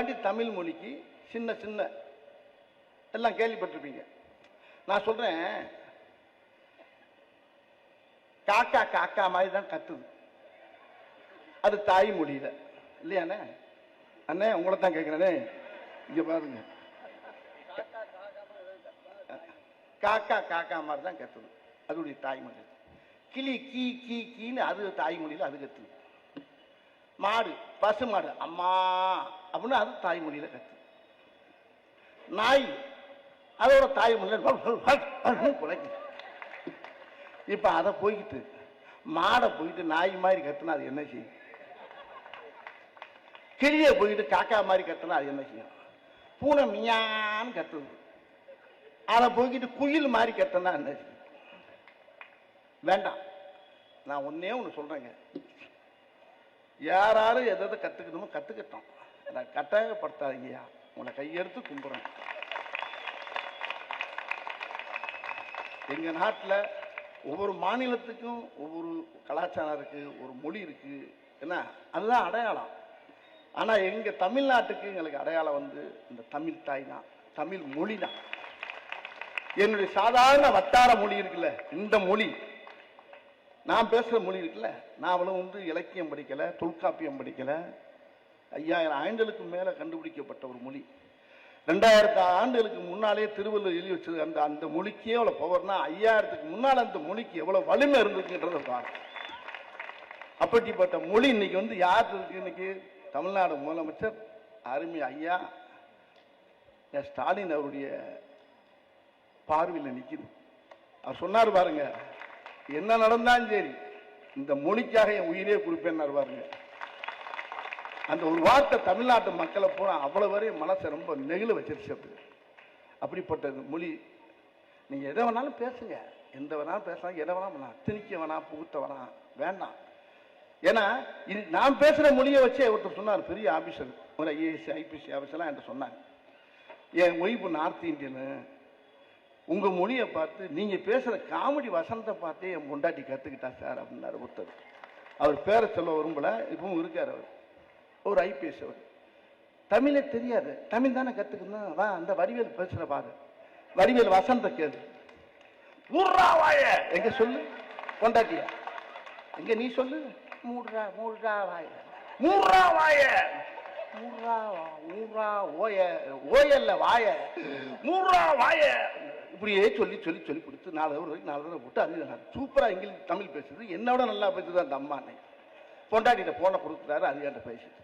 வாட்டி தமிழ் மொழிக்கு சின்ன சின்ன எல்லாம் கேள்விப்பட்டிருப்பீங்க. நான் சொல்றேன் காக்கா காக்கா மாதிரி தான் கத்துது. அது தாய் மொழியில. இல்லையாண்ணே? அண்ணே உங்களை தான் கேட்குறேனே இங்க பாருங்க. காக்கா காக்கா மாதிரி தான் கத்துது. அதோடைய தாய்மொழி கிளி கீ கீ கீன்னு அது தாய்மொழியில் அது கத்துது. மாடு பசு மாடு. அம்மா அப்படின்னு அது தாய்மொழியில் கத்து. நாய் அதோட தாய்மொழியில் குலைக்கு இப்போ அதை போய்கிட்டு மாடை போயிட்டு நாய் மாதிரி கத்துனா அது என்ன செய்யும்? கிளியை போயிட்டு காக்கா மாதிரி கத்துனா அது என்ன செய்யும்? பூனை மியான்னு கத்துது. அதை போய்கிட்டு குயில் மாதிரி கத்துனா என்ன செய்யும்? வேண்டாம். நான் ஒன்னே ஒன்று சொல்றேங்க. யாராரும் எதை எதை கற்றுக்கணுமோ கற்றுக்கிட்டோம் நான் கட்டாயப்படுத்தாதீங்கய்யா உங்களை கையெடுத்து கும்பிட்றேன் எங்கள் நாட்டில் ஒவ்வொரு மாநிலத்துக்கும் ஒவ்வொரு கலாச்சாரம் இருக்குது ஒரு மொழி இருக்குது என்ன? அதுதான் அடையாளம். ஆனால் எங்கள் தமிழ்நாட்டுக்கு எங்களுக்கு அடையாளம் வந்து இந்த தமிழ் தாய் தான். தமிழ் மொழி தான். என்னுடைய சாதாரண வட்டார மொழி இருக்குல்ல இந்த மொழி. நான் பேசுகிற மொழி இருக்குல்ல? நான் அவ்வளோ வந்து இலக்கியம் படிக்கலை தொல்காப்பியம் படிக்கலை. ஐயாயிரம் ஆண்டுகளுக்கு மேலே கண்டுபிடிக்கப்பட்ட ஒரு மொழி. ரெண்டாயிரத்து ஆண்டுகளுக்கு முன்னாலே திருவள்ளுவர் எழுதி வச்சது அந்த அந்த மொழிக்கே எவ்வளோ பவர்னா ஐயாயிரத்துக்கு முன்னால் அந்த மொழிக்கு எவ்வளோ வலிமை இருந்துச்சுன்றதை பாருங்க அப்படிப்பட்ட மொழி இன்னைக்கு வந்து யார் இருக்கு இன்னைக்கு? தமிழ்நாடு முதலமைச்சர் அருமை ஐயா என் ஸ்டாலின் அவருடைய பார்வையில் நிற்கிது அவர் சொன்னார் பாருங்க என்ன நடந்தாலும் சரி இந்த மொழிக்காக என் உயிரே கொடுப்பேன்னு பாருங்க. அந்த ஒரு வார்த்தை தமிழ்நாட்டு மக்களை பூரா அவ்வளவு வரையும் மனசை ரொம்ப நெகிழ வச்சிருச்சு அப்படி. அப்படிப்பட்ட மொழி. நீங்கள் எதை வேணாலும் பேசுங்க. எந்த வேணாலும் பேசலாம். எதை வேணாலும் பண்ணலாம். திணிக்க வேணாம் புகுத்த வேணாம். வேண்டாம். ஏன்னா இது நான் பேசுகிற மொழியை வச்சே ஒருத்தர் சொன்னார் பெரிய ஆஃபீஸர் ஒரு ஐஏஎஸ் ஐபிஎஸ் ஆஃபீஸர்லாம் என்கிட்ட சொன்னாங்க என் ஒய்ஃபு நார்த் இந்தியனு. உங்க மொழியை பார்த்து நீங்க பேசுற காமெடி வசனத்தை பார்த்தே என் பொண்டாட்டி கத்துக்கிட்டா சார் அப்படின்னாரு ஒருத்தர். அவர் பேரை சொல்ல விரும்பல இப்பவும் இருக்கார் அவர். ஒரு ஐபிஎஸ் அவர். தமிழே தெரியாது. தமிழ் தானே கத்துக்கணும்? வா அந்த வடிவேல் பேசுற பாரு. வடிவேல் வசனத்தை கேளு. மூடுறா வாய! எங்க சொல்லு? பொண்டாட்டியா? எங்க நீ சொல்லு? மூடுறா மூடுறா வாய. மூடுறா வாய! மூடுறா வா- மூடுறா ஓய ஓயல்ல வாய. மூடுறா வாய! இப்படியே சொல்லி சொல்லி சொல்லி கொடுத்து நாலு தடவை வரைக்கும் நாலு தடவை போட்டு அது சூப்பராக இங்கிலீஷ் தமிழ் பேசுது. விட நல்லா பேசுது அந்த அம்மா அன்னைக்கு. பொண்டாட்டிட்ட போன கொடுத்துட்டாரு அது என்கிட்ட பேசிட்டு.